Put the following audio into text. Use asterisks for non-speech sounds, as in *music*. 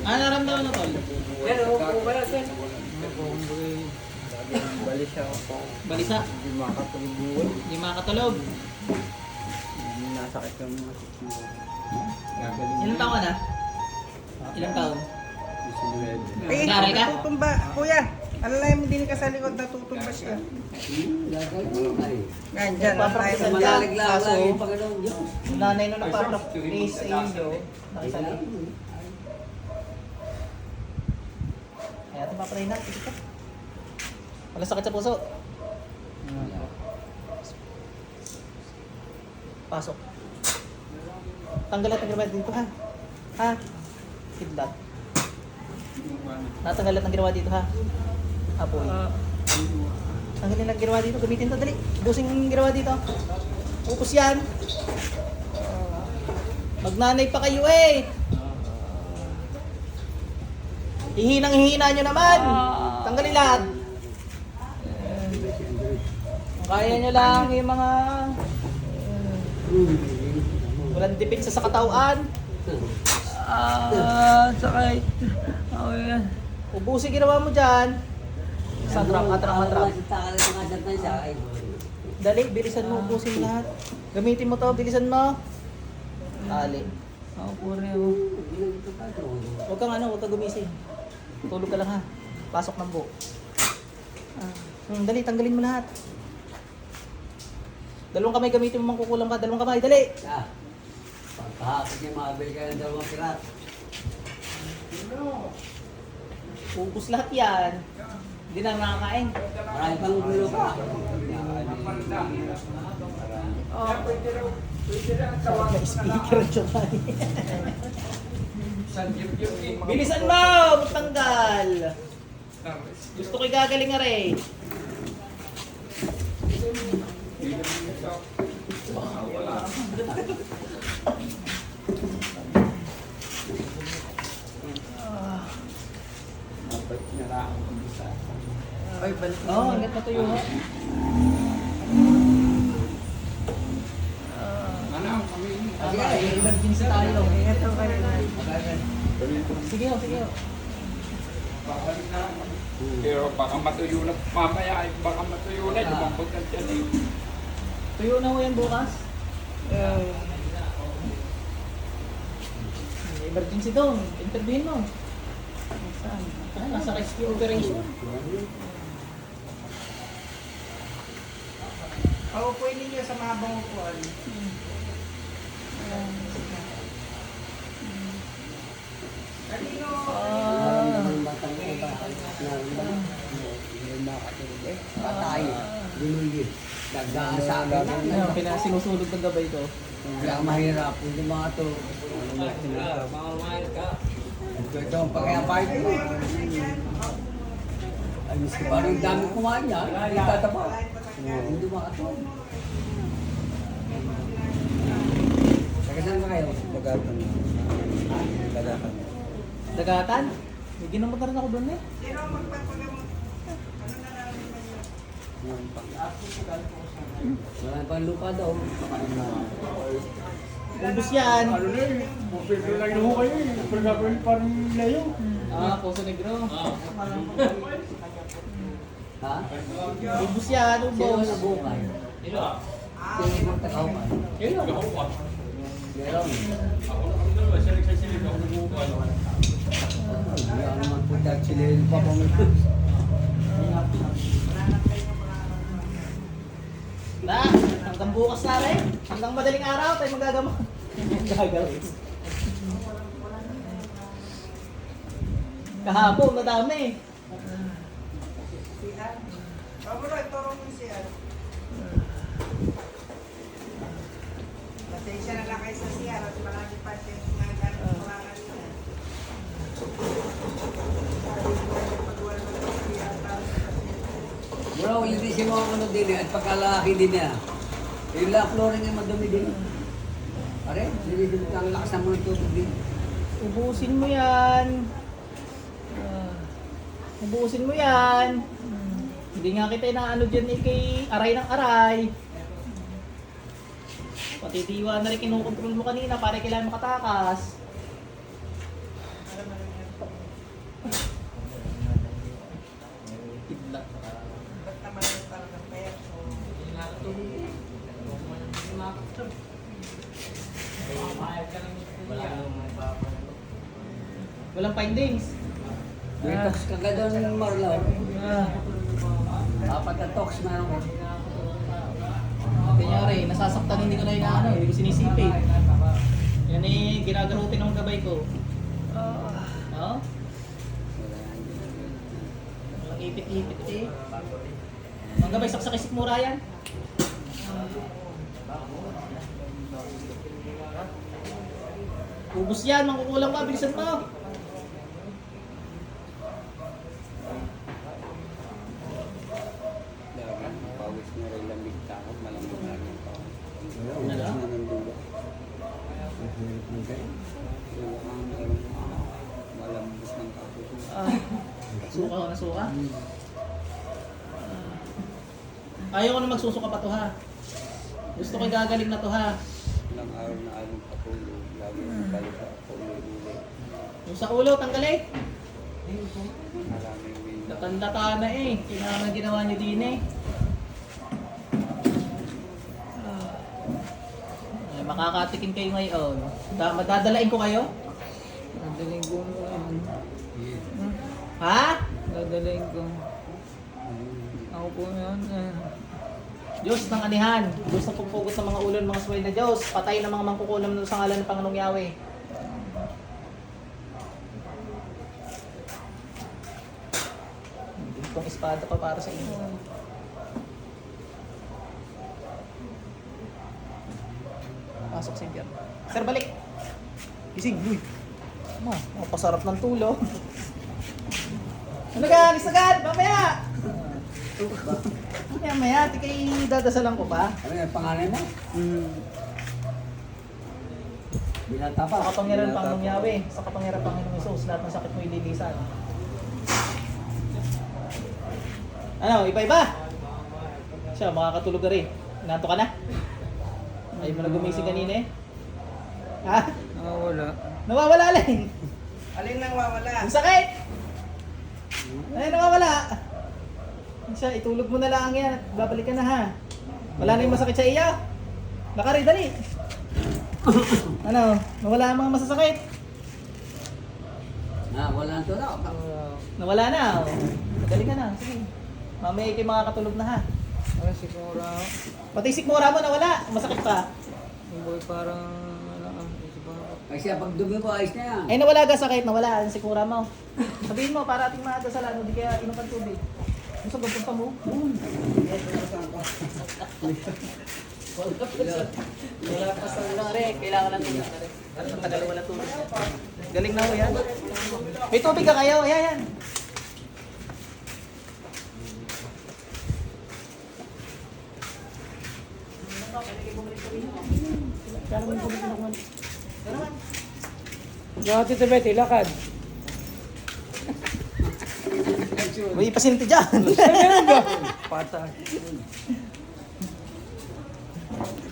Ano naramdaman na tol? Yan, upo ka lang yan. Bali siya ako. Balisa. Hindi makakatulog buwan. Hindi makakatulog. Hindi nasakit yung mga. Gagaling. Ilang taon ka na? Ilang taon? Isinuwede. Eh, Nag-aaral ka? tutumba. Kuya, alalay mo din ka sa likod na tutumba siya. Yan, dyan. Alalay mo dyan. Kaso, nanay nung nagpa-practice sa inyo. Papalay na, sige ka. Wala sakit sa puso. Pasok. Tanggal natin ginawa dito ha. Ha? Kidlat. Natanggal natin ginawa dito ha. Apoy. Tanggalin lang ginawa dito. Gamitin to, dali. Ubusin yung ginawa dito. Upos yan. Magnanay pa kayo eh. Hihinang hihina nyo naman. Tanggalin lahat. Kaya nyo lang yung mga walang depensa sa katawan. Ah, sakay. Oh, yan. Ubusin ginawa mo dyan. Satrap, atrap, atrap. Dali, bilisan mo, ubusin lahat. Gamitin mo to, bilisan mo. Dali. Ako po rin ako. Huwag kang ano, huwag kang gumising. Tulog ka lang ha. Pasok ng buhok. Ah. Hmm, dali, tanggalin mo lahat. Dalawang kamay gamitin mo mang kukulang ka. Dalawang kamay, dali. Ah, pagkahapon niya makabili ka ng dalawang pirat. Ubus lahat yan. Hindi na nakakain. Marami pang gulo pa. Oh. May speaker ang *laughs* tsukay. Bilisan mo! Magtanggal! Gusto ko'y gagaling nga rin. Ang. Ay, balik. Oo, oh, hanggat natuyo mo. Ano, kami. Tama, eh, emergency tayo. Ito kayo na. Sige sige. Babalik na lang. Pero baka matuyo na, mamaya ay baka matuyo na, lumambot na dyan eh. Tuyo na ho yan bukas. Eh, Emergency daw. Interviewin mo. Saan? Ah, nasa rescue operation. Paupuin ninyo sa mahabang upuan. Kanino? Ah. batang ko ba? Hindi makatulog eh. Patay. Binulid. Dagdagan sa. Ano, pinasinusulog ng gabay ko. Kaya mahirap. Hindi mga to. Ito ang pagkayapay ko. Ay, miski parang dami kumain niya. Hindi tatapa. Hindi makatulog. Taga saan ba kayo? Dagatan na. Dagatan na. Dagatan? May ginamot na rin ako doon eh. Sino ang magpapagamot? Ano na namin ba yun? Wala pang lupa daw. Ubus yan. Ano na eh, pwede lang na ho kayo eh. Pero gagawin parang layo. Ah, Poso Negro. Ha? Ubus yan, Sino ubus. na bukay? Sino ang tagawkan? Hindi ako naman po dahil sila yung papamit. Na, hanggang bukas na rin. Hanggang madaling araw tayo magagamot. *laughs* Gagawin. Kahapon, madami. Si Ann. Pabro, iturong mo si Ann. Pasensya na lang kayo sa siya at marami pa siya nga ganit kurangan niya. Sabi ko ay pagwala mo ng siya at tapos kasi Mura ko hindi siya mga ano din eh, at pagkalaki din niya. Yung la flooring ay madumi din. Pare, hindi ang lakas ng mga din. Ubusin mo yan. Ah, ubusin mo yan. Hindi nga kita na ano dyan eh kay aray ng aray. Pati diwa na rin kinukontrol mo kanina para kailangan makatakas. Walang findings. Detox ka ka doon, Marlon. Ah. Apat na tox meron ko. Kunyari, nasasaktan hindi ko na inaano, hindi ko sinisipin. Yan eh, ginagarutin ng gabay ko. Oo? Walang ipit-ipit eh. Ang gabay, saksak isip mura yan. Ubus yan, mangkukulang ka, bilisan mo. Pawis na rin lamig takot, malamig na rin pa. Ano lang? Malambot ng kapos. Ah, suka ko na suka. Ah. Ayaw ko na magsusuka pa to ha. Gusto ko gagaling na to ha. Ilang araw na anong kapulo, lagi ang balik sa ulo-ulo. Yung sa ulo, tanggalin. Maraming may Natanda na eh. Kailangan ginawa niyo din eh. Ay, makakatikin kayo ngayon. Da madadalain ko kayo? Dadaling ko. Ha? Dadaling ko. Ako po yan. Eh. Diyos ng anihan. Diyos na pagpugot sa mga ulo ng mga suway na Diyos. Patay ng mga mangkukulam sa ngalan ng Panginoong Yahweh. Hindi itong espada pa para sa inyo. Pasok sa impyerno. Sir, balik. Gising. Uy. Ma, pasarap ng tulo. ano ka? Alis agad! Mamaya! Mamaya, maya. Di kay dadasalan ko pa. Ano yung pangalan mo? Binata pa. Sa kapangyarihan ng Panginoong Yahweh, sa kapangyarihan ng Panginoong Isus, lahat ng sakit mo ililisan. Ano, iba-iba? Siya, makakatulog ka rin. Nato ka na? Ayaw mo na gumising kanina eh. Ha? Nakawala. Nawawala lang. Alin nang wawala? Ang sakit! Ay, nawawala. Siya, itulog mo na lang yan at babalik ka na ha. Wala na yung masakit sa iyo. Lakari, dali. ano, nawala ang mga masasakit. Ah, wala na to na. Nawala na. Oh. Madali ka na. Sige. Mamaya kayo makakatulog na ha. Ano siguro. Pati sikmura mo nawala. Masakit pa. Yung boy parang ano ah. Siguro. Kasi pag dumi mo, ayos na yan. Ay nawala ka sakit. Nawala ang sikmura mo. Sabihin mo para ating maadasalan. Hindi kaya inom tubig. Gusto ko punta mo? Wala pa sa lang rin. Kailangan ng tubig na rin. At ang tagal wala tubig. Galing na ho yan. May tubig ka kayo. Ayan yan. Dati sa Betty, lakad. May pasinti dyan. Patay.